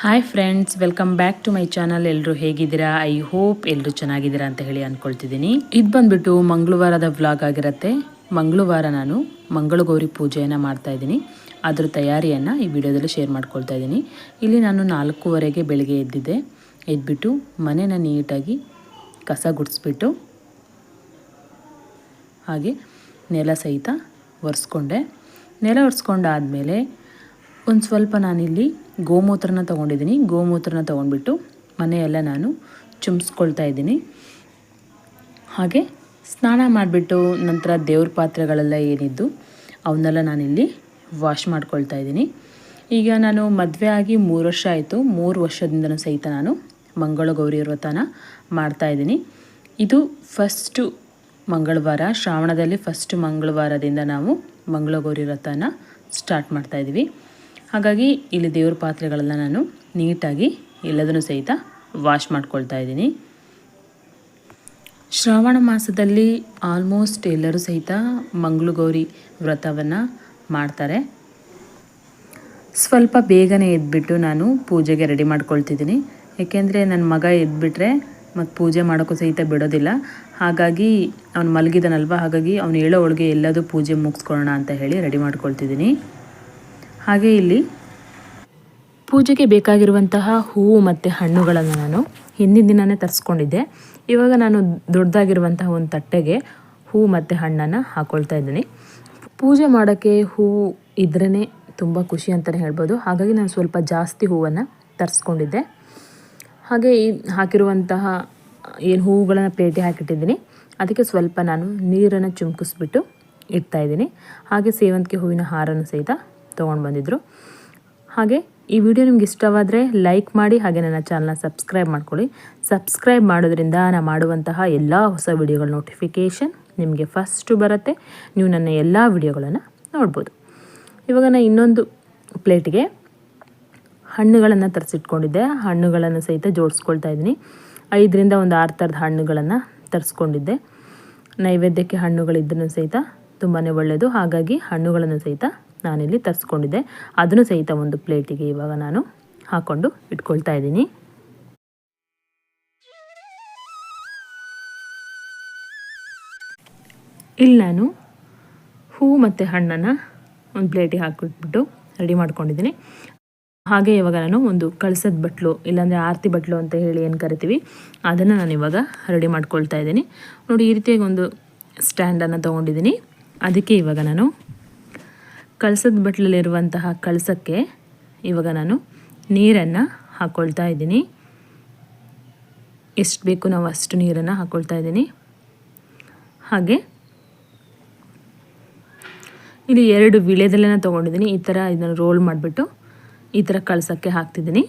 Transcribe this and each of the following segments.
Hi friends welcome back to my channel ಎಲ್ಲರೂ ಹೇಗಿದ್ದೀರಾ? I hope ಎಲ್ಲರೂ ಚೆನ್ನಾಗಿದ್ದೀರಾ ಅಂತ ಹೇಳಿ ಅಂದ್ಕೊಳ್ತಿದ್ದೀನಿ ಇದು ಬಂದ್ಬಿಟ್ಟು ಮಂಗಳವಾರದ ವ್ಲಾಗ್ ಆಗಿರುತ್ತೆ. ಮಂಗಳವಾರ ನಾನು ಮಂಗಳಗೌರಿ ಪೂಜೆಯನ್ನು ಮಾಡ್ತಾ ಇದ್ದೀನಿ. ಅದರ ತಯಾರಿಯನ್ನು ಈ ವಿಡಿಯೋದಲ್ಲಿ ಶೇರ್ ಮಾಡ್ಕೊಳ್ತಾ ಇದ್ದೀನಿ. ಇಲ್ಲಿ ನಾನು ನಾಲ್ಕೂವರೆಗೆ ಬೆಳಗ್ಗೆ ಎದ್ದಿದ್ದೆ. ಎದ್ಬಿಟ್ಟು ಮನೇನ ನೀಟಾಗಿ ಕಸ ಗುಡಿಸ್ಬಿಟ್ಟು ಹಾಗೆ ನೆಲ ಸಹಿತ ಒರೆಸ್ಕೊಂಡೆ. ನೆಲ ಒರೆಸ್ಕೊಂಡಾದಮೇಲೆ ಒಂದು ಸ್ವಲ್ಪ ನಾನಿಲ್ಲಿ ಗೋಮೂತ್ರನ ತೊಗೊಂಡಿದ್ದೀನಿ. ಗೋಮೂತ್ರನ ತೊಗೊಂಡ್ಬಿಟ್ಟು ಮನೆಯೆಲ್ಲ ನಾನು ಚುಮ್ಸ್ಕೊಳ್ತಾ ಇದ್ದೀನಿ. ಹಾಗೆ ಸ್ನಾನ ಮಾಡಿಬಿಟ್ಟು ನಂತರ ದೇವ್ರ ಪಾತ್ರೆಗಳೆಲ್ಲ ಏನಿದ್ದು ಅವನ್ನೆಲ್ಲ ನಾನಿಲ್ಲಿ ವಾಶ್ ಮಾಡ್ಕೊಳ್ತಾ ಇದ್ದೀನಿ. ಈಗ ನಾನು ಮದುವೆ ಆಗಿ ಮೂರು ವರ್ಷ ಆಯಿತು. ಮೂರು ವರ್ಷದಿಂದನೂ ಸಹಿತ ನಾನು ಮಂಗಳಗೌರಿ ವ್ರತನ ಮಾಡ್ತಾಯಿದ್ದೀನಿ ಇದು ಫಸ್ಟು ಮಂಗಳವಾರ, ಶ್ರಾವಣದಲ್ಲಿ ಫಸ್ಟ್ ಮಂಗಳವಾರದಿಂದ ನಾವು ಮಂಗಳಗೌರಿ ವ್ರತನ ಸ್ಟಾರ್ಟ್ ಮಾಡ್ತಾಯಿದ್ದೀವಿ ಹಾಗಾಗಿ ಇಲ್ಲಿ ದೇವ್ರ ಪಾತ್ರೆಗಳನ್ನು ನಾನು ನೀಟಾಗಿ ಎಲ್ಲದನ್ನು ಸಹಿತ ವಾಶ್ ಮಾಡ್ಕೊಳ್ತಾ ಇದ್ದೀನಿ. ಶ್ರಾವಣ ಮಾಸದಲ್ಲಿ ಆಲ್ಮೋಸ್ಟ್ ಎಲ್ಲರೂ ಸಹಿತ ಮಂಗಳಗೌರಿ ವ್ರತವನ್ನು ಮಾಡ್ತಾರೆ. ಸ್ವಲ್ಪ ಬೇಗನೆ ಎದ್ಬಿಟ್ಟು ನಾನು ಪೂಜೆಗೆ ರೆಡಿ ಮಾಡ್ಕೊಳ್ತಿದ್ದೀನಿ. ಏಕೆಂದರೆ ನನ್ನ ಮಗ ಎದ್ಬಿಟ್ರೆ ಮತ್ತು ಪೂಜೆ ಮಾಡೋಕ್ಕೂ ಸಹಿತ ಬಿಡೋದಿಲ್ಲ. ಹಾಗಾಗಿ ಅವ್ನು ಮಲಗಿದನಲ್ವ? ಹಾಗಾಗಿ ಅವ್ನು ಹೇಳೋ ಒಳಗೆ ಎಲ್ಲದೂ ಪೂಜೆ ಮುಗಿಸ್ಕೊಳ್ಳೋಣ ಅಂತ ಹೇಳಿ ರೆಡಿ ಮಾಡ್ಕೊಳ್ತಿದ್ದೀನಿ. ಹಾಗೆ ಇಲ್ಲಿ. ಪೂಜೆಗೆ ಬೇಕಾಗಿರುವಂತಹ ಹೂವು ಮತ್ತು ಹಣ್ಣುಗಳನ್ನು ನಾನು ಹಿಂದಿನ ದಿನವೇ ತರಿಸ್ಕೊಂಡಿದ್ದೆ. ಇವಾಗ ನಾನು ದೊಡ್ಡದಾಗಿರುವಂತಹ ಒಂದು ತಟ್ಟೆಗೆ ಹೂವು ಮತ್ತು ಹಣ್ಣನ್ನು ಹಾಕ್ಕೊಳ್ತಾ ಇದ್ದೀನಿ. ಪೂಜೆ ಮಾಡೋಕ್ಕೆ ಹೂವು ಇದ್ರೇ ತುಂಬ ಖುಷಿ ಅಂತಲೇ ಹೇಳ್ಬೋದು. ಹಾಗಾಗಿ ನಾನು ಸ್ವಲ್ಪ ಜಾಸ್ತಿ ಹೂವನ್ನು ತರಿಸ್ಕೊಂಡಿದ್ದೆ. ಹಾಗೆ ಈ ಹಾಕಿರುವಂತಹ ಏನು ಹೂವುಗಳನ್ನು ಪ್ಲೇಟಿ ಹಾಕಿಟ್ಟಿದ್ದೀನಿ. ಅದಕ್ಕೆ ಸ್ವಲ್ಪ ನಾನು ನೀರನ್ನು ಚುಮ್ಕಿಸ್ಬಿಟ್ಟು ಇಡ್ತಾಯಿದ್ದೀನಿ ಹಾಗೆ ಸೇವಂತಿಗೆ ಹೂವಿನ ಹಾರನ್ನು ಸಹಿತ ತೊಗೊಂಡು ಬಂದಿದ್ದರು ಹಾಗೆ ಈ ವಿಡಿಯೋ ನಿಮ್ಗೆ ಇಷ್ಟವಾದರೆ ಲೈಕ್ ಮಾಡಿ ಹಾಗೆ ನನ್ನ ಚಾನಲ್ನ ಸಬ್ಸ್ಕ್ರೈಬ್ ಮಾಡ್ಕೊಳ್ಳಿ. ಸಬ್ಸ್ಕ್ರೈಬ್ ಮಾಡೋದ್ರಿಂದ ನಾನು ಮಾಡುವಂತಹ ಎಲ್ಲ ಹೊಸ ವಿಡಿಯೋಗಳ ನೋಟಿಫಿಕೇಷನ್ ನಿಮಗೆ ಫಸ್ಟು ಬರುತ್ತೆ. ನೀವು ನನ್ನ ಎಲ್ಲ ವಿಡಿಯೋಗಳನ್ನು ನೋಡ್ಬೋದು. ಇವಾಗ ನಾನು ಇನ್ನೊಂದು ಪ್ಲೇಟ್ಗೆ ಹಣ್ಣುಗಳನ್ನು ತರಿಸಿಟ್ಕೊಂಡಿದ್ದೆ. ಹಣ್ಣುಗಳನ್ನು ಸಹಿತ ಜೋಡಿಸ್ಕೊಳ್ತಾ ಇದ್ದೀನಿ. ಐದರಿಂದ ಒಂದು ಆರು ಥರದ ಹಣ್ಣುಗಳನ್ನು ತರಿಸ್ಕೊಂಡಿದ್ದೆ. ನೈವೇದ್ಯಕ್ಕೆ ಹಣ್ಣುಗಳಿದ್ದರೂ ಸಹಿತ ತುಂಬಾ ಒಳ್ಳೆಯದು ಹಾಗಾಗಿ ಹಣ್ಣುಗಳನ್ನು ಸಹಿತ ನಾನಿಲ್ಲಿ ತರಿಸ್ಕೊಂಡಿದ್ದೆ. ಅದನ್ನು ಸಹಿತ ಒಂದು ಪ್ಲೇಟಿಗೆ ಇವಾಗ ನಾನು ಹಾಕ್ಕೊಂಡು ಇಟ್ಕೊಳ್ತಾ ಇದ್ದೀನಿ. ಇಲ್ಲಿ ನಾನು ಹೂ ಮತ್ತು ಹಣ್ಣನ್ನು ಒಂದು ಪ್ಲೇಟಿಗೆ ಹಾಕಿಬಿಟ್ಟು ರೆಡಿ ಮಾಡ್ಕೊಂಡಿದ್ದೀನಿ. ಹಾಗೆ ಇವಾಗ ನಾನು ಒಂದು ಕಳಸದ ಬಟ್ಲು, ಇಲ್ಲಾಂದರೆ ಆರತಿ ಬಟ್ಲು ಅಂತ ಹೇಳಿ ಏನು ಕರಿತೀವಿ, ಅದನ್ನು ನಾನು ಇವಾಗ ರೆಡಿ ಮಾಡ್ಕೊಳ್ತಾ ಇದ್ದೀನಿ. ನೋಡಿ, ಈ ರೀತಿಯಾಗಿ ಒಂದು ಸ್ಟ್ಯಾಂಡನ್ನು ತೊಗೊಂಡಿದ್ದೀನಿ. ಅದಕ್ಕೆ ಇವಾಗ ನಾನು ಕಳಸದ ಬಟ್ಲಲ್ಲಿರುವಂತಹ ಕಳಸಕ್ಕೆ ಇವಾಗ ನಾನು ನೀರನ್ನು ಹಾಕ್ಕೊಳ್ತಾ ಇದ್ದೀನಿ. ಎಷ್ಟು ಬೇಕು ನಾವು ಅಷ್ಟು ನೀರನ್ನು ಹಾಕ್ಕೊಳ್ತಾ ಇದ್ದೀನಿ. ಹಾಗೆ ಇಲ್ಲಿ ಎರಡು ವಿಳೆದೆಲ್ಲನ ತೊಗೊಂಡಿದ್ದೀನಿ. ಈ ಥರ ಇದನ್ನು ರೋಲ್ ಮಾಡಿಬಿಟ್ಟು ಈ ಥರ ಕಳಸಕ್ಕೆ ಹಾಕ್ತಿದ್ದೀನಿ.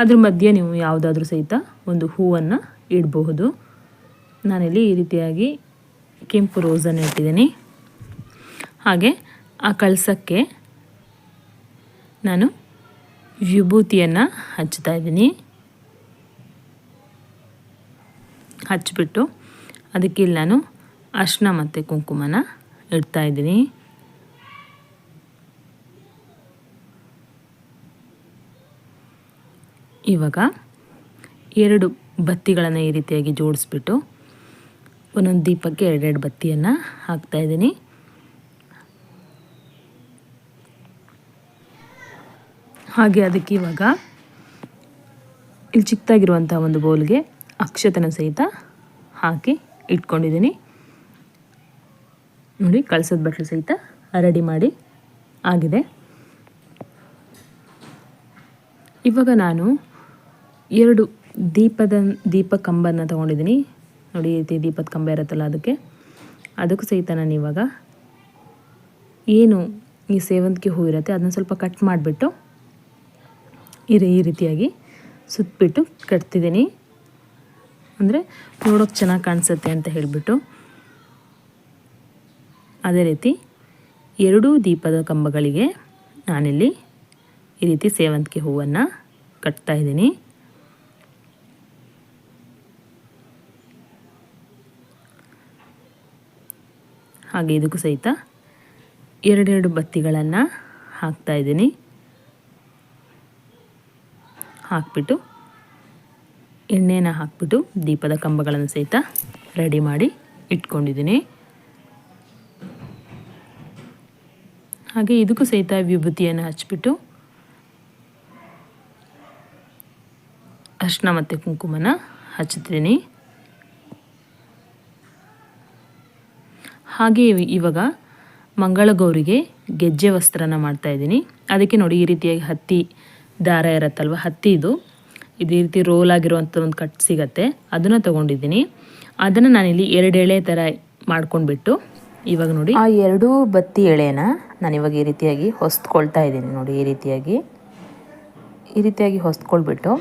ಅದ್ರ ಮಧ್ಯೆ ನೀವು ಯಾವುದಾದ್ರೂ ಸಹಿತ ಒಂದು ಹೂವನ್ನು ಇಡಬಹುದು. ನಾನಿಲ್ಲಿ ಈ ರೀತಿಯಾಗಿ ಕೆಂಪು ರೋಸನ್ನು ಇಟ್ಟಿದ್ದೀನಿ. ಹಾಗೆ ಆ ಕಳಸಕ್ಕೆ ನಾನು ವಿಭೂತಿಯನ್ನು ಹಚ್ತಾ ಇದ್ದೀನಿ. ಹಚ್ಚಿಬಿಟ್ಟು ಅದಕ್ಕೆ ನಾನು ಅರ್ಶಿನ ಮತ್ತು ಕುಂಕುಮನ ಇಡ್ತಾ ಇದ್ದೀನಿ. ಇವಾಗ ಎರಡು ಬತ್ತಿಗಳನ್ನು ಈ ರೀತಿಯಾಗಿ ಜೋಡಿಸ್ಬಿಟ್ಟು ಒಂದೊಂದು ದೀಪಕ್ಕೆ ಎರಡೆರಡು ಬತ್ತಿಯನ್ನು ಹಾಕ್ತಾಯಿದ್ದೀನಿ ಹಾಗೆ ಅದಕ್ಕೆ ಇವಾಗ ಇಲ್ಲಿ ಚಿಕ್ಕದಾಗಿರುವಂಥ ಒಂದು ಬೌಲ್ಗೆ ಅಕ್ಷತನ ಸಹಿತ ಹಾಕಿ ಇಟ್ಕೊಂಡಿದ್ದೀನಿ. ನೋಡಿ, ಕಳ್ಸದ ಬಟ್ಟಲು ಸಹಿತ ರೆಡಿ ಮಾಡಿ ಆಗಿದೆ. ಇವಾಗ ನಾನು ಎರಡು ದೀಪದ ದೀಪ ಕಂಬನ ತೊಗೊಂಡಿದ್ದೀನಿ. ನೋಡಿ ರೀತಿ ದೀಪದ ಕಂಬ ಇರುತ್ತಲ್ಲ ಅದಕ್ಕೆ. ಅದಕ್ಕೂ ಸಹಿತ ನಾನು ಇವಾಗ ಏನು ಈ ಸೇವಂತಿಗೆ ಹೂ ಇರುತ್ತೆ, ಅದನ್ನ ಸ್ವಲ್ಪ ಕಟ್ ಮಾಡಿಬಿಟ್ಟು ಈ ಈ ರೀತಿಯಾಗಿ ಸುತ್ತಬಿಟ್ಟು ಕಟ್ತಿದ್ದೀನಿ. ಅಂದರೆ ನೋಡೋಕೆ ಚೆನ್ನಾಗಿ ಕಾಣಿಸುತ್ತೆ ಅಂತ ಹೇಳಿಬಿಟ್ಟು. ಅದೇ ರೀತಿ ಎರಡೂ ದೀಪದ ಕಂಬಗಳಿಗೆ ನಾನಿಲ್ಲಿ ಈ ರೀತಿ ಸೇವಂತಿಗೆ ಹೂವನ್ನು ಕಟ್ತಾ ಇದ್ದೀನಿ. ಹಾಗೆ ಇದಕ್ಕೂ ಸಹಿತ ಎರಡೆರಡು ಬತ್ತಿಗಳನ್ನು ಹಾಕ್ತಾ ಇದ್ದೀನಿ. ಹಾಕಿಬಿಟ್ಟು, ಎಣ್ಣೆನ ಹಾಕಿಬಿಟ್ಟು ದೀಪದ ಕಂಬಗಳನ್ನು ಸಹಿತ ರೆಡಿ ಮಾಡಿ ಇಟ್ಕೊಂಡಿದ್ದೀನಿ. ಹಾಗೆ ಇದಕ್ಕೂ ಸಹಿತ ವಿಭೂತಿಯನ್ನು ಹಚ್ಬಿಟ್ಟು ಅರ್ಶಿನ ಮತ್ತು ಕುಂಕುಮನ ಹಚ್ಚುತ್ತೀನಿ. ಹಾಗೆ ಇವ- ಇವಾಗ ಮಂಗಳಗೌರಿಗೆ ಗೆಜ್ಜೆ ವಸ್ತ್ರನ ಮಾಡ್ತಾಯಿದ್ದೀನಿ ಅದಕ್ಕೆ ನೋಡಿ ಈ ರೀತಿಯಾಗಿ ಹತ್ತಿ ದಾರ ಇರತ್ತಲ್ವ? ಹತ್ತಿದು. ಇದು ರೀತಿ ರೋಲ್ ಆಗಿರುವಂಥ ಒಂದು ಕಟ್ ಸಿಗತ್ತೆ. ಅದನ್ನು ತೊಗೊಂಡಿದ್ದೀನಿ. ಅದನ್ನು ನಾನಿಲ್ಲಿ ಎರಡು ಎಳೆ ಥರ ಮಾಡ್ಕೊಂಡ್ಬಿಟ್ಟು, ಇವಾಗ ನೋಡಿ. ಆ ಎರಡೂ ಬತ್ತಿ ಎಳೆನ ನಾನು ಇವಾಗ ಈ ರೀತಿಯಾಗಿ ಹೊಸ್ಕೊಳ್ತಾ ಇದ್ದೀನಿ ನೋಡಿ, ಈ ರೀತಿಯಾಗಿ. ಈ ರೀತಿಯಾಗಿ ಹೊಸ್ಕೊಳ್ಬಿಟ್ಟು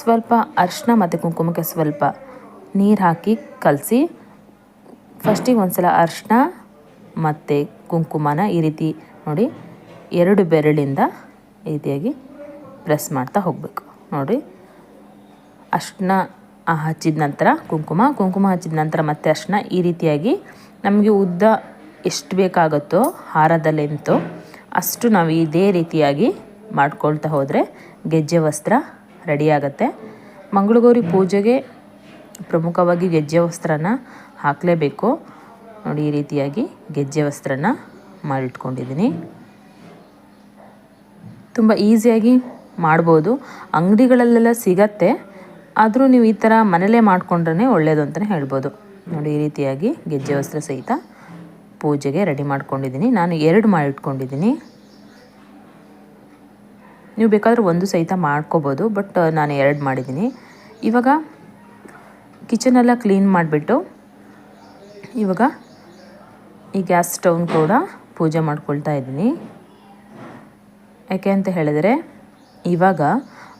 ಸ್ವಲ್ಪ ಅರಿಶಿನ ಮತ್ತು ಕುಂಕುಮಕ್ಕೆ ಸ್ವಲ್ಪ ನೀರು ಹಾಕಿ ಕಲಸಿ ಫಸ್ಟಿಗೆ ಒಂದು ಸಲ ಅರಿಶಿನ ಮತ್ತು ಕುಂಕುಮನ ಈ ರೀತಿ ನೋಡಿ, ಎರಡು ಬೆರಳಿಂದ ಈ ರೀತಿಯಾಗಿ ಪ್ರೆಸ್ ಮಾಡ್ತಾ ಹೋಗಬೇಕು. ನೋಡಿ ಅರಿಶಿನ ಹಚ್ಚಿದ ನಂತರ ಕುಂಕುಮ ಕುಂಕುಮ ಹಚ್ಚಿದ ನಂತರ ಮತ್ತೆ ಅಷ್ಟನ್ನ ಈ ರೀತಿಯಾಗಿ ನಮಗೆ ಉದ್ದ ಎಷ್ಟು ಬೇಕಾಗುತ್ತೋ ಹಾರದ ಎಂತೋ ಅಷ್ಟು ನಾವು ಇದೇ ರೀತಿಯಾಗಿ ಮಾಡ್ಕೊಳ್ತಾ ಹೋದರೆ ಗೆಜ್ಜೆ ವಸ್ತ್ರ ರೆಡಿಯಾಗತ್ತೆ ಮಂಗಳಗೌರಿ ಪೂಜೆಗೆ ಪ್ರಮುಖವಾಗಿ ಗೆಜ್ಜೆ ವಸ್ತ್ರನ ಹಾಕಲೇಬೇಕು. ನೋಡಿ, ಈ ರೀತಿಯಾಗಿ ಗೆಜ್ಜೆ ವಸ್ತ್ರನ ಮಾಡಿಟ್ಕೊಂಡಿದ್ದೀನಿ. ತುಂಬ ಈಸಿಯಾಗಿ ಮಾಡ್ಬೋದು. ಅಂಗಡಿಗಳಲ್ಲೆಲ್ಲ ಸಿಗತ್ತೆ. ಆದರೂ ನೀವು ಈ ಥರ ಮನೇಲೇ ಮಾಡಿಕೊಂಡ್ರೆ ಒಳ್ಳೆಯದು ಅಂತಲೇ ಹೇಳ್ಬೋದು. ನೋಡಿ, ಈ ರೀತಿಯಾಗಿ ಗೆಜ್ಜೆ ವಸ್ತ್ರ ಸಹಿತ ಪೂಜೆಗೆ ರೆಡಿ ಮಾಡ್ಕೊಂಡಿದ್ದೀನಿ. ನಾನು ಎರಡು ಮಾಡಿಟ್ಕೊಂಡಿದ್ದೀನಿ. ನೀವು ಬೇಕಾದರೂ ಒಂದು ಸಹಿತ ಮಾಡ್ಕೋಬೋದು, ಬಟ್ ನಾನು ಎರಡು ಮಾಡಿದ್ದೀನಿ. ಇವಾಗ ಕಿಚನೆಲ್ಲ ಕ್ಲೀನ್ ಮಾಡಿಬಿಟ್ಟು ಇವಾಗ ಈ ಗ್ಯಾಸ್ ಸ್ಟೌನ್ ಕೂಡ ಪೂಜೆ ಮಾಡ್ಕೊಳ್ತಾ ಇದ್ದೀನಿ. ಯಾಕೆ ಅಂತ ಹೇಳಿದರೆ ಇವಾಗ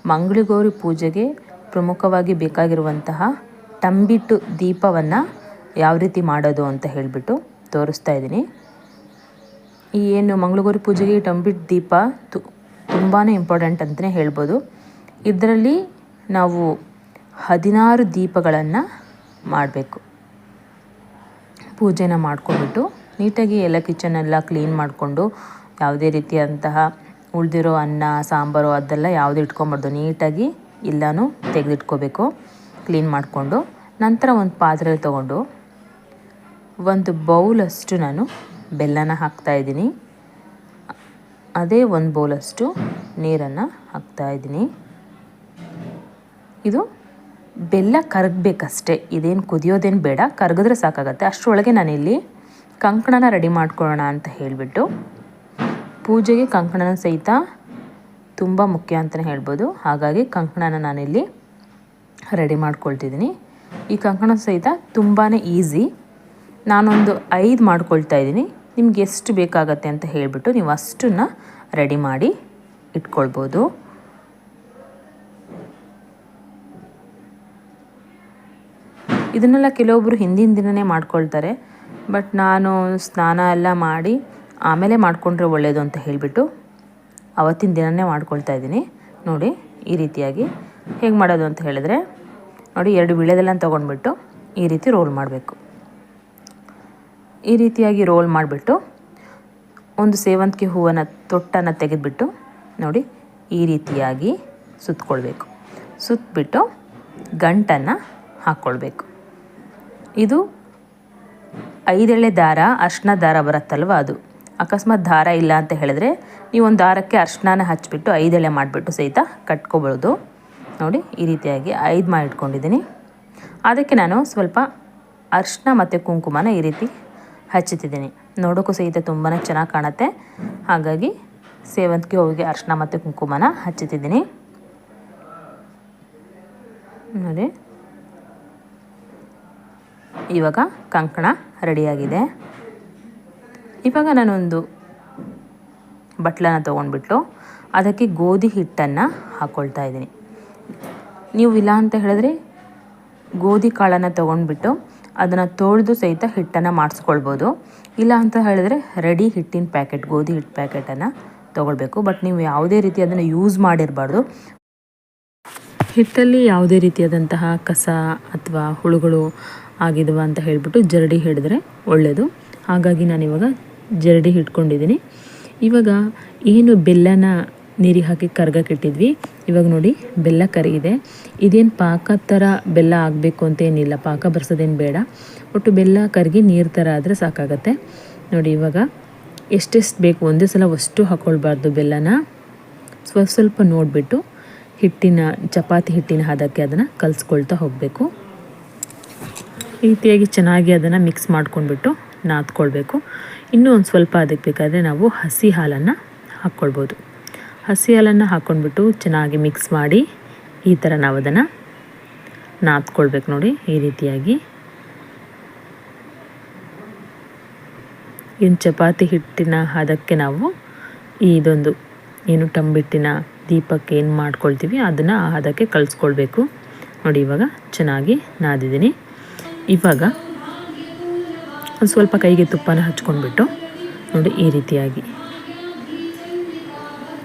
ಮಂಗಳಗೌರಿ ಪೂಜೆಗೆ ಪ್ರಮುಖವಾಗಿ ಬೇಕಾಗಿರುವಂತಹ ತಂಬಿಟ್ಟು ದೀಪವನ್ನು ಯಾವ ರೀತಿ ಮಾಡೋದು ಅಂತ ಹೇಳಿಬಿಟ್ಟು ತೋರಿಸ್ತಾ ಇದ್ದೀನಿ. ಈ ಏನು ಮಂಗಳಗೌರಿ ಪೂಜೆಗೆ ತಂಬಿಟ್ಟು ದೀಪ ತು ತುಂಬಾ ಇಂಪಾರ್ಟೆಂಟ್ ಅಂತಲೇ ಹೇಳ್ಬೋದು. ಇದರಲ್ಲಿ ನಾವು ಹದಿನಾರು ದೀಪಗಳನ್ನು ಮಾಡಬೇಕು. ಪೂಜೆನ ಮಾಡ್ಕೊಂಡ್ಬಿಟ್ಟು ನೀಟಾಗಿ ಎಲ್ಲ ಕಿಚನೆಲ್ಲ ಕ್ಲೀನ್ ಮಾಡಿಕೊಂಡು ಯಾವುದೇ ರೀತಿಯಾದಂತಹ ಉಳಿದಿರೋ ಅನ್ನ, ಸಾಂಬಾರು ಅದೆಲ್ಲ ಯಾವುದು ಇಟ್ಕೊಬಾರ್ದು. ನೀಟಾಗಿ ಎಲ್ಲನೂ ತೆಗೆದಿಟ್ಕೋಬೇಕು. ಕ್ಲೀನ್ ಮಾಡಿಕೊಂಡು ನಂತರ ಒಂದು ಪಾತ್ರೆ ತೊಗೊಂಡು ಒಂದು ಬೌಲಷ್ಟು ನಾನು ಬೆಲ್ಲನ ಹಾಕ್ತಾಯಿದ್ದೀನಿ ಅದೇ ಒಂದು ಬೌಲಷ್ಟು ನೀರನ್ನು ಹಾಕ್ತಾಯಿದ್ದೀನಿ ಇದು ಬೆಲ್ಲ ಕರಗಬೇಕಷ್ಟೇ. ಇದೇನು ಕುದಿಯೋದೇನು ಬೇಡ. ಕರಗಿದ್ರೆ ಸಾಕಾಗತ್ತೆ. ಅಷ್ಟರೊಳಗೆ ನಾನಿಲ್ಲಿ ಕಂಕಣನ ರೆಡಿ ಮಾಡ್ಕೊಳ್ಳೋಣ ಅಂತ ಹೇಳಿಬಿಟ್ಟು ಪೂಜೆಗೆ ಕಂಕಣನ ಸಹಿತ ತುಂಬ ಮುಖ್ಯ ಅಂತಲೇ ಹೇಳ್ಬೋದು. ಹಾಗಾಗಿ ಕಂಕಣನ ನಾನಿಲ್ಲಿ ರೆಡಿ ಮಾಡ್ಕೊಳ್ತಿದ್ದೀನಿ. ಈ ಕಂಕಣ ಸಹಿತ ತುಂಬಾ ಈಸಿ ನಾನೊಂದು ಐದು ಮಾಡ್ಕೊಳ್ತಾ ಇದ್ದೀನಿ. ನಿಮ್ಗೆ ಎಷ್ಟು ಬೇಕಾಗತ್ತೆ ಅಂತ ಹೇಳಿಬಿಟ್ಟು ನೀವು ಅಷ್ಟನ್ನು ರೆಡಿ ಮಾಡಿ ಇಟ್ಕೊಳ್ಬೋದು. ಇದನ್ನೆಲ್ಲ ಕೆಲವೊಬ್ಬರು ಹಿಂದಿನ ದಿನವೇ ಮಾಡ್ಕೊಳ್ತಾರೆ. ಬಟ್ ನಾನು ಸ್ನಾನ ಎಲ್ಲ ಮಾಡಿ ಆಮೇಲೆ ಮಾಡಿಕೊಂಡ್ರೆ ಒಳ್ಳೆಯದು ಅಂತ ಹೇಳಿಬಿಟ್ಟು ಅವತ್ತಿನ ದಿನವೇ ಮಾಡ್ಕೊಳ್ತಾ ಇದ್ದೀನಿ. ನೋಡಿ, ಈ ರೀತಿಯಾಗಿ ಹೇಗೆ ಮಾಡೋದು ಅಂತ ಹೇಳಿದ್ರೆ, ನೋಡಿ ಎರಡು ವಿಳೆದೆಲ್ಲ ತೊಗೊಂಡ್ಬಿಟ್ಟು ಈ ರೀತಿ ರೋಲ್ ಮಾಡಬೇಕು. ಈ ರೀತಿಯಾಗಿ ರೋಲ್ ಮಾಡಿಬಿಟ್ಟು ಒಂದು ಸೇವಂತಿಗೆ ಹೂವನ್ನು, ತೊಟ್ಟನ್ನು ತೆಗೆದುಬಿಟ್ಟು ನೋಡಿ ಈ ರೀತಿಯಾಗಿ ಸುತ್ತಕೊಳ್ಬೇಕು ಸುತ್ತಬಿಟ್ಟು ಗಂಟನ್ನು ಹಾಕ್ಕೊಳ್ಬೇಕು. ಇದು ಐದೆಳೆ ದಾರ, ಅರ್ಶಿನ ದಾರ ಬರುತ್ತಲ್ವ ಅದು. ಅಕಸ್ಮಾತ್ ದಾರ ಇಲ್ಲ ಅಂತ ಹೇಳಿದ್ರೆ ನೀವು ಒಂದು ದಾರಕ್ಕೆ ಅರ್ಶನಾನ ಹಚ್ಚಿಬಿಟ್ಟು ಐದೆಳೆ ಮಾಡಿಬಿಟ್ಟು ಸಹಿತ ಕಟ್ಕೊಬೋದು. ನೋಡಿ, ಈ ರೀತಿಯಾಗಿ ಐದು ಮಾಡಿಟ್ಕೊಂಡಿದ್ದೀನಿ. ಅದಕ್ಕೆ ನಾನು ಸ್ವಲ್ಪ ಅರ್ಶಿನ ಮತ್ತು ಕುಂಕುಮನ ಈ ರೀತಿ ಹಚ್ಚುತ್ತಿದ್ದೀನಿ ನೋಡೋಕ್ಕೂ ಸಹಿತ ತುಂಬಾ ಚೆನ್ನಾಗಿ ಕಾಣುತ್ತೆ. ಹಾಗಾಗಿ ಸೇವಂತಿಗೆ ಹೋಗಿ ಅರ್ಶಿನ ಮತ್ತು ಕುಂಕುಮನ ಹಚ್ಚುತ್ತಿದ್ದೀನಿ ನೋಡಿ, ಇವಾಗ ಕಂಕಣ ರೆಡಿಯಾಗಿದೆ. ಇವಾಗ ನಾನೊಂದು ಬಟ್ಲನ್ನ ತೊಗೊಂಡ್ಬಿಟ್ಟು ಅದಕ್ಕೆ ಗೋಧಿ ಹಿಟ್ಟನ್ನು ಹಾಕ್ಕೊಳ್ತಾ ಇದ್ದೀನಿ. ನೀವು ಇಲ್ಲ ಅಂತ ಹೇಳಿದ್ರೆ ಗೋಧಿ ಕಾಳನ್ನು ತೊಗೊಂಡ್ಬಿಟ್ಟು ಅದನ್ನು ತೊಳೆದು ಸಹಿತ ಹಿಟ್ಟನ್ನು ಮಾಡಿಸ್ಕೊಳ್ಬೋದು. ಇಲ್ಲ ಅಂತ ಹೇಳಿದ್ರೆ ರೆಡಿ ಹಿಟ್ಟಿನ ಪ್ಯಾಕೆಟ್, ಗೋಧಿ ಹಿಟ್ಟು ಪ್ಯಾಕೆಟನ್ನು ತೊಗೊಳ್ಬೇಕು. ಬಟ್ ನೀವು ಯಾವುದೇ ರೀತಿ ಅದನ್ನು ಯೂಸ್ ಮಾಡಿರಬಾರ್ದು. ಹಿಟ್ಟಲ್ಲಿ ಯಾವುದೇ ರೀತಿಯಾದಂತಹ ಕಸ ಅಥವಾ ಹುಳುಗಳು ಆಗಿದವ ಅಂತ ಹೇಳಿಬಿಟ್ಟು ಜರಡಿ ಹಿಡಿದ್ರೆ ಒಳ್ಳೆಯದು ಹಾಗಾಗಿ ನಾನಿವಾಗ ಜರಡಿ ಹಿಡ್ಕೊಂಡಿದ್ದೀನಿ. ಇವಾಗ ಏನು ಬೆಲ್ಲನ ನೀರಿಗೆ ಹಾಕಿ ಕರ್ಗಕ್ಕಿಟ್ಟಿದ್ವಿ ಇವಾಗ ನೋಡಿ, ಬೆಲ್ಲ ಕರಗಿದೆ ಇದೇನು ಪಾಕ ಥರ ಬೆಲ್ಲ ಆಗಬೇಕು ಅಂತ ಏನಿಲ್ಲ. ಪಾಕ ಬರ್ಸೋದೇನು ಬೇಡ. ಒಟ್ಟು ಬೆಲ್ಲ ಕರಗಿ ನೀರು ಥರ ಆದರೆ ಸಾಕಾಗತ್ತೆ. ನೋಡಿ, ಇವಾಗ ಎಷ್ಟೆಷ್ಟು ಬೇಕು, ಒಂದೇ ಸಲ ಅಷ್ಟು ಹಾಕ್ಕೊಳ್ಬಾರ್ದು ಬೆಲ್ಲನ. ಸ್ವಲ್ಪ ಸ್ವಲ್ಪ ನೋಡಿಬಿಟ್ಟು ಹಿಟ್ಟಿನ, ಚಪಾತಿ ಹಿಟ್ಟಿನ ಹದಕ್ಕೆ ಅದನ್ನು ಕಲಿಸ್ಕೊಳ್ತಾ ಹೋಗಬೇಕು. ರೀತಿಯಾಗಿ ಚೆನ್ನಾಗಿ ಅದನ್ನು ಮಿಕ್ಸ್ ಮಾಡ್ಕೊಂಡ್ಬಿಟ್ಟು ನಾದ್ಕೊಳ್ಬೇಕು. ಇನ್ನೂ ಒಂದು ಸ್ವಲ್ಪ ಅದಕ್ಕೆ ಬೇಕಾದರೆ ನಾವು ಹಸಿ ಹಾಲನ್ನು ಹಾಕ್ಕೊಳ್ಬೋದು. ಹಸಿ ಹಾಲನ್ನು ಹಾಕ್ಕೊಂಡ್ಬಿಟ್ಟು ಚೆನ್ನಾಗಿ ಮಿಕ್ಸ್ ಮಾಡಿ ಈ ಥರ ನಾವು ಅದನ್ನು ನಾದ್ಕೊಳ್ಬೇಕು ನೋಡಿ ಈ ರೀತಿಯಾಗಿ. ಇನ್ನು ಚಪಾತಿ ಹಿಟ್ಟಿನ ಅದಕ್ಕೆ ನಾವು ಇದೊಂದು ಏನು ಟಂಬಿಟ್ಟಿನ ದೀಪಕ್ಕೆ ಏನು ಮಾಡ್ಕೊಳ್ತೀವಿ ಅದನ್ನು ಅದಕ್ಕೆ ಹದಕ್ಕೆ ಕಲಿಸ್ಕೊಳ್ಬೇಕು ನೋಡಿ ಇವಾಗ ಚೆನ್ನಾಗಿ ನಾದಿದ್ದೀನಿ. ಇವಾಗ ಒಂದು ಸ್ವಲ್ಪ ಕೈಗೆ ತುಪ್ಪನ ಹಚ್ಕೊಂಡ್ಬಿಟ್ಟು ನೋಡಿ ಈ ರೀತಿಯಾಗಿ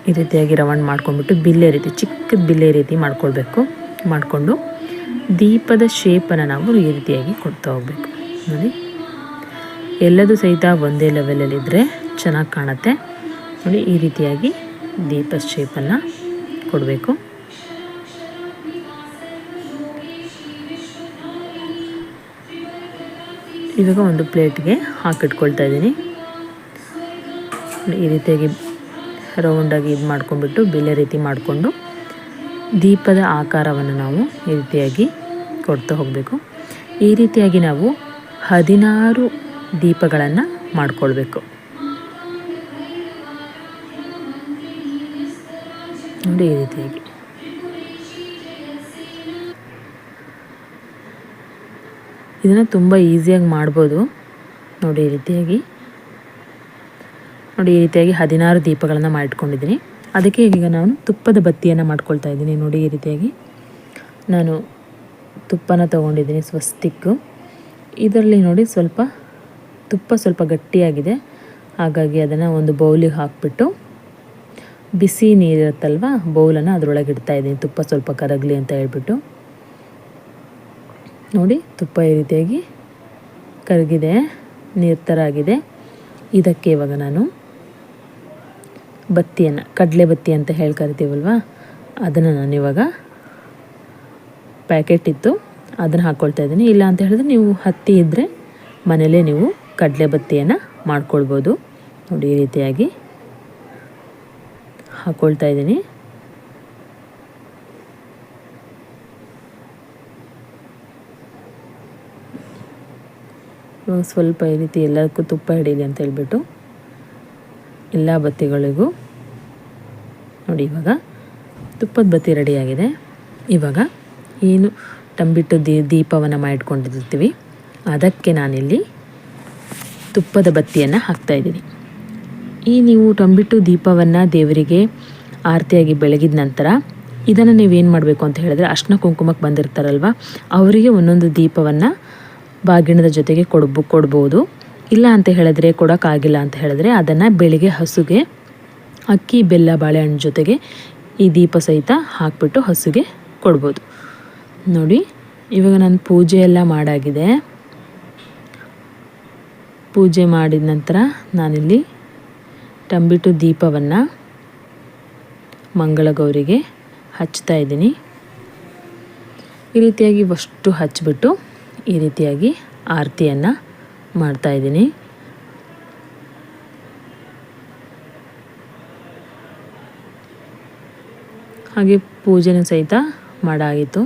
ಈ ರೀತಿಯಾಗಿ ರವಣ್ ಮಾಡ್ಕೊಂಡ್ಬಿಟ್ಟು ಬಿಲ್ಲೆ ರೀತಿ ಚಿಕ್ಕದ ಬಿಲ್ಲೆ ರೀತಿ ಮಾಡ್ಕೊಳ್ಬೇಕು, ಮಾಡಿಕೊಂಡು ದೀಪದ ಶೇಪನ್ನು ನಾವು ಈ ರೀತಿಯಾಗಿ ಕೊಡ್ತಾ ಹೋಗ್ಬೇಕು. ನೋಡಿ, ಎಲ್ಲದೂ ಸಹಿತ ಒಂದೇ ಲೆವೆಲಲ್ಲಿದ್ದರೆ ಚೆನ್ನಾಗಿ ಕಾಣುತ್ತೆ. ನೋಡಿ, ಈ ರೀತಿಯಾಗಿ ದೀಪದ ಶೇಪನ್ನು ಕೊಡಬೇಕು. ಇವಾಗ ಒಂದು ಪ್ಲೇಟ್ಗೆ ಹಾಕಿಟ್ಕೊಳ್ತಾ ಇದ್ದೀನಿ. ಈ ರೀತಿಯಾಗಿ ರೌಂಡಾಗಿ ಇದು ಮಾಡ್ಕೊಂಡ್ಬಿಟ್ಟು ಬೆಲೆ ರೀತಿ ಮಾಡಿಕೊಂಡು ದೀಪದ ಆಕಾರವನ್ನು ನಾವು ಈ ರೀತಿಯಾಗಿ ಕೊಡ್ತಾ ಹೋಗಬೇಕು. ಈ ರೀತಿಯಾಗಿ ನಾವು ಹದಿನಾರು ದೀಪಗಳನ್ನು ಮಾಡಿಕೊಳ್ಬೇಕು. ನೋಡಿ ಈ ರೀತಿಯಾಗಿ. ಇದನ್ನು ತುಂಬ ಈಸಿಯಾಗಿ ಮಾಡ್ಬೋದು. ನೋಡಿ, ಈ ರೀತಿಯಾಗಿ. ನೋಡಿ, ಈ ರೀತಿಯಾಗಿ ಹದಿನಾರು ದೀಪಗಳನ್ನು ಮಾಡಿಟ್ಕೊಂಡಿದ್ದೀನಿ. ಅದಕ್ಕೆ ಈಗ ನಾನು ತುಪ್ಪದ ಬತ್ತಿಯನ್ನು ಮಾಡ್ಕೊಳ್ತಾ ಇದ್ದೀನಿ. ನೋಡಿ, ಈ ರೀತಿಯಾಗಿ ನಾನು ತುಪ್ಪನ ತೊಗೊಂಡಿದ್ದೀನಿ ಸ್ವಸ್ತಿಕ್ಕು. ಇದರಲ್ಲಿ ನೋಡಿ ಸ್ವಲ್ಪ ತುಪ್ಪ ಸ್ವಲ್ಪ ಗಟ್ಟಿಯಾಗಿದೆ. ಹಾಗಾಗಿ ಅದನ್ನು ಒಂದು ಬೌಲಿಗೆ ಹಾಕಿಬಿಟ್ಟು ಬಿಸಿ ನೀರಿರುತ್ತಲ್ವ, ಬೌಲನ್ನು ಅದರೊಳಗೆ ಇಡ್ತಾ ಇದ್ದೀನಿ. ತುಪ್ಪ ಸ್ವಲ್ಪ ಕರಗಲಿ ಅಂತ ಹೇಳ್ಬಿಟ್ಟು. ನೋಡಿ, ತುಪ್ಪ ಈ ರೀತಿಯಾಗಿ ಕರಗಿದೆ ನೀರು ಥರ ಆಗಿದೆ. ಇದಕ್ಕೆ ಇವಾಗ ನಾನು ಬತ್ತಿಯನ್ನು, ಕಡಲೆ ಬತ್ತಿ ಅಂತ ಹೇಳಿ ಕರಿತೀವಲ್ವ, ಅದನ್ನು ನಾನು ಇವಾಗ ಪ್ಯಾಕೆಟ್ ಇತ್ತು ಅದನ್ನು ಹಾಕ್ಕೊಳ್ತಾ ಇದ್ದೀನಿ. ಇಲ್ಲ ಅಂತ ಹೇಳಿದ್ರೆ ನೀವು ಹತ್ತಿ ಇದ್ದರೆ ಮನೇಲೇ ನೀವು ಕಡಲೆ ಬತ್ತಿಯನ್ನು ಮಾಡ್ಕೊಳ್ಬೋದು. ನೋಡಿ, ಈ ರೀತಿಯಾಗಿ ಹಾಕ್ಕೊಳ್ತಾ ಇದ್ದೀನಿ. ಸ್ವಲ್ಪ ಈ ರೀತಿ ಎಲ್ಲದಕ್ಕೂ ತುಪ್ಪ ಹಿಡೀಲಿ ಅಂತ ಹೇಳ್ಬಿಟ್ಟು ಎಲ್ಲ ಬತ್ತಿಗಳಿಗೂ ನೋಡಿ ಇವಾಗ ತುಪ್ಪದ ಬತ್ತಿ ರೆಡಿಯಾಗಿದೆ ಇವಾಗ ಏನು ತಂಬಿಟ್ಟು ದೀ ದೀಪವನ್ನು ಮಾಡಿಟ್ಕೊಂಡಿರ್ತೀವಿ. ಅದಕ್ಕೆ ನಾನಿಲ್ಲಿ ತುಪ್ಪದ ಬತ್ತಿಯನ್ನು ಹಾಕ್ತಾಯಿದ್ದೀನಿ ಈ ನೀವು ತಂಬಿಟ್ಟು ದೀಪವನ್ನು ದೇವರಿಗೆ ಆರತಿಯಾಗಿ ಬೆಳಗಿದ ನಂತರ ಇದನ್ನು ನೀವೇನು ಮಾಡಬೇಕು ಅಂತ ಹೇಳಿದ್ರೆ ಅರ್ಶನ ಕುಂಕುಮಕ್ಕೆ ಬಂದಿರ್ತಾರಲ್ವ, ಅವರಿಗೆ ಒಂದೊಂದು ದೀಪವನ್ನು ಬಾಗಿಣದ ಜೊತೆಗೆ ಕೊಡ್ಬು, ಕೊಡ್ಬೋದು. ಇಲ್ಲ ಅಂತ ಹೇಳಿದ್ರೆ ಕೊಡೋಕ್ಕಾಗಿಲ್ಲ ಅಂತ ಹೇಳಿದ್ರೆ ಅದನ್ನು ಬೆಳಿಗ್ಗೆ ಹಸುಗೆ, ಅಕ್ಕಿ, ಬೆಲ್ಲ, ಬಾಳೆಹಣ್ಣು ಜೊತೆಗೆ ಈ ದೀಪ ಸಹಿತ ಹಾಕ್ಬಿಟ್ಟು ಹಸುಗೆ ಕೊಡ್ಬೋದು. ನೋಡಿ, ಇವಾಗ ನಾನು ಪೂಜೆ ಎಲ್ಲ ಮಾಡಾಗಿದೆ. ಪೂಜೆ ಮಾಡಿದ ನಂತರ ನಾನಿಲ್ಲಿ ತಂಬಿಟ್ಟು ದೀಪವನ್ನು ಮಂಗಳಗೌರಿಗೆ ಹಚ್ತಾ ಇದ್ದೀನಿ. ಈ ರೀತಿಯಾಗಿ ಅಷ್ಟು ಹಚ್ಬಿಟ್ಟು ಈ ರೀತಿಯಾಗಿ ಆರತಿಯನ್ನು ಮಾಡ್ತಾ ಇದ್ದೀನಿ. ಹಾಗೆ ಪೂಜೆನೂ ಸಹಿತ ಮಾಡಾಗಿತ್ತು.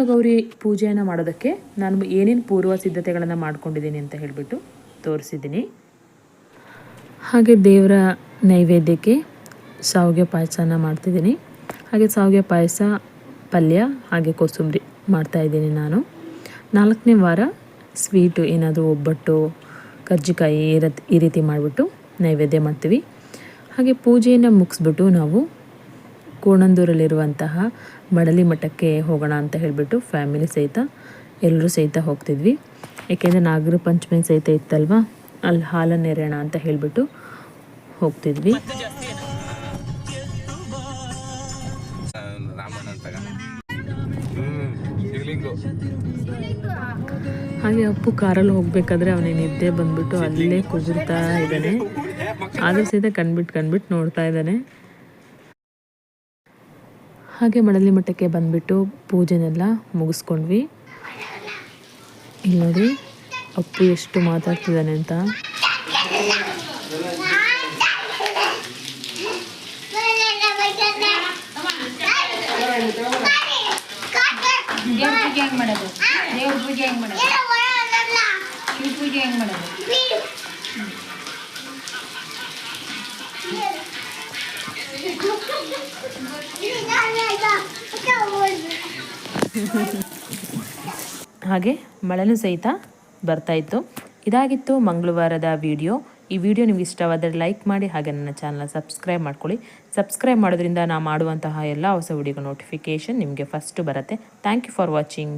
ಮಂಗಳಗೌರಿ ಪೂಜೆಯನ್ನು ಮಾಡೋದಕ್ಕೆ ನಾನು ಏನೇನು ಪೂರ್ವ ಸಿದ್ಧತೆಗಳನ್ನು ಮಾಡ್ಕೊಂಡಿದ್ದೀನಿ ಅಂತ ಹೇಳಿಬಿಟ್ಟು ತೋರಿಸಿದ್ದೀನಿ. ಹಾಗೆ ದೇವರ ನೈವೇದ್ಯಕ್ಕೆ ಶಾವಿಗೆ ಪಾಯಸನ ಮಾಡ್ತಿದ್ದೀನಿ. ಹಾಗೆ ಶಾವಿಗೆ ಪಾಯಸ, ಪಲ್ಯ ಹಾಗೆ ಕೋಸಂಬರಿ ಮಾಡ್ತಾಯಿದ್ದೀನಿ ನಾನು. ನಾಲ್ಕನೇ ವಾರ ಸ್ವೀಟು ಏನಾದರೂ ಒಬ್ಬಟ್ಟು, ಕರ್ಜಿಕಾಯಿ ಈ ರೀತಿ ಮಾಡಿಬಿಟ್ಟು ನೈವೇದ್ಯ ಮಾಡ್ತೀವಿ. ಹಾಗೆ ಪೂಜೆಯನ್ನು ಮುಗಿಸ್ಬಿಟ್ಟು ನಾವು ಕೋಣಂದೂರಲ್ಲಿರುವಂತಹ ಮಡಲಿ ಮಠಕ್ಕೆ ಹೋಗೋಣ ಅಂತ ಹೇಳಿಬಿಟ್ಟು ಫ್ಯಾಮಿಲಿ ಸಹಿತ ಎಲ್ಲರೂ ಸಹಿತ ಹೋಗ್ತಿದ್ವಿ. ಏಕೆಂದರೆ ನಾಗರ ಪಂಚಮಿ ಸಹಿತ ಇತ್ತಲ್ವ? ಅಲ್ಲಿ ಹಾಲನ್ನು ಎರೆಯೋಣ ಅಂತ ಹೇಳಿಬಿಟ್ಟು ಹೋಗ್ತಿದ್ವಿ. ಹಾಗೆ ಅಪ್ಪು ಕಾರಲ್ಲಿ ಹೋಗ್ಬೇಕಾದ್ರೆ ಅವನೇನಿದ್ದೆ ಬಂದ್ಬಿಟ್ಟು ಅಲ್ಲೇ ಕುದುರ್ತಾ ಇದ್ದಾನೆ. ಆದರೂ ಸಹಿತ ಕಣ್ಬಿಟ್ಟು ಕಣ್ಬಿಟ್ಟು ನೋಡ್ತಾ ಇದ್ದಾನೆ. ಹಾಗೆ ಮಡಲಿ ಮಠಕ್ಕೆ ಬಂದ್ಬಿಟ್ಟು ಪೂಜೆನೆಲ್ಲ ಮುಗಿಸ್ಕೊಂಡ್ವಿ. ಇಲ್ಲಿ ಅಪ್ಪು ಎಷ್ಟು ಮಾತಾಡ್ತಿದ್ದಾನೆ ಅಂತ. ದೇವ್ರ ಪೂಜೆ ಹೆಂಗ್ ಮಾಡೋದು? ದೇವ್ರ ಪೂಜೆ ಹೆಂಗ್ ಮಾಡೋದು? ಹಾಗೆ ಮಳೆನೂ ಸಹಿತ ಬರ್ತಾ ಇತ್ತು. ಇದಾಗಿತ್ತು ಮಂಗಳವಾರದ ವಿಡಿಯೋ. ಈ ವಿಡಿಯೋ ನಿಮ್ಗೆ ಇಷ್ಟವಾದರೆ ಲೈಕ್ ಮಾಡಿ ಹಾಗೆ ನನ್ನ ಚಾನಲ್ನ ಸಬ್ಸ್ಕ್ರೈಬ್ ಮಾಡ್ಕೊಳ್ಳಿ. ಸಬ್ಸ್ಕ್ರೈಬ್ ಮಾಡೋದ್ರಿಂದ ನಾ ಮಾಡುವಂತಹ ಎಲ್ಲ ಹೊಸ ವಿಡಿಯೋ ನೋಟಿಫಿಕೇಷನ್ ನಿಮಗೆ ಫಸ್ಟು ಬರುತ್ತೆ. Thank you for watching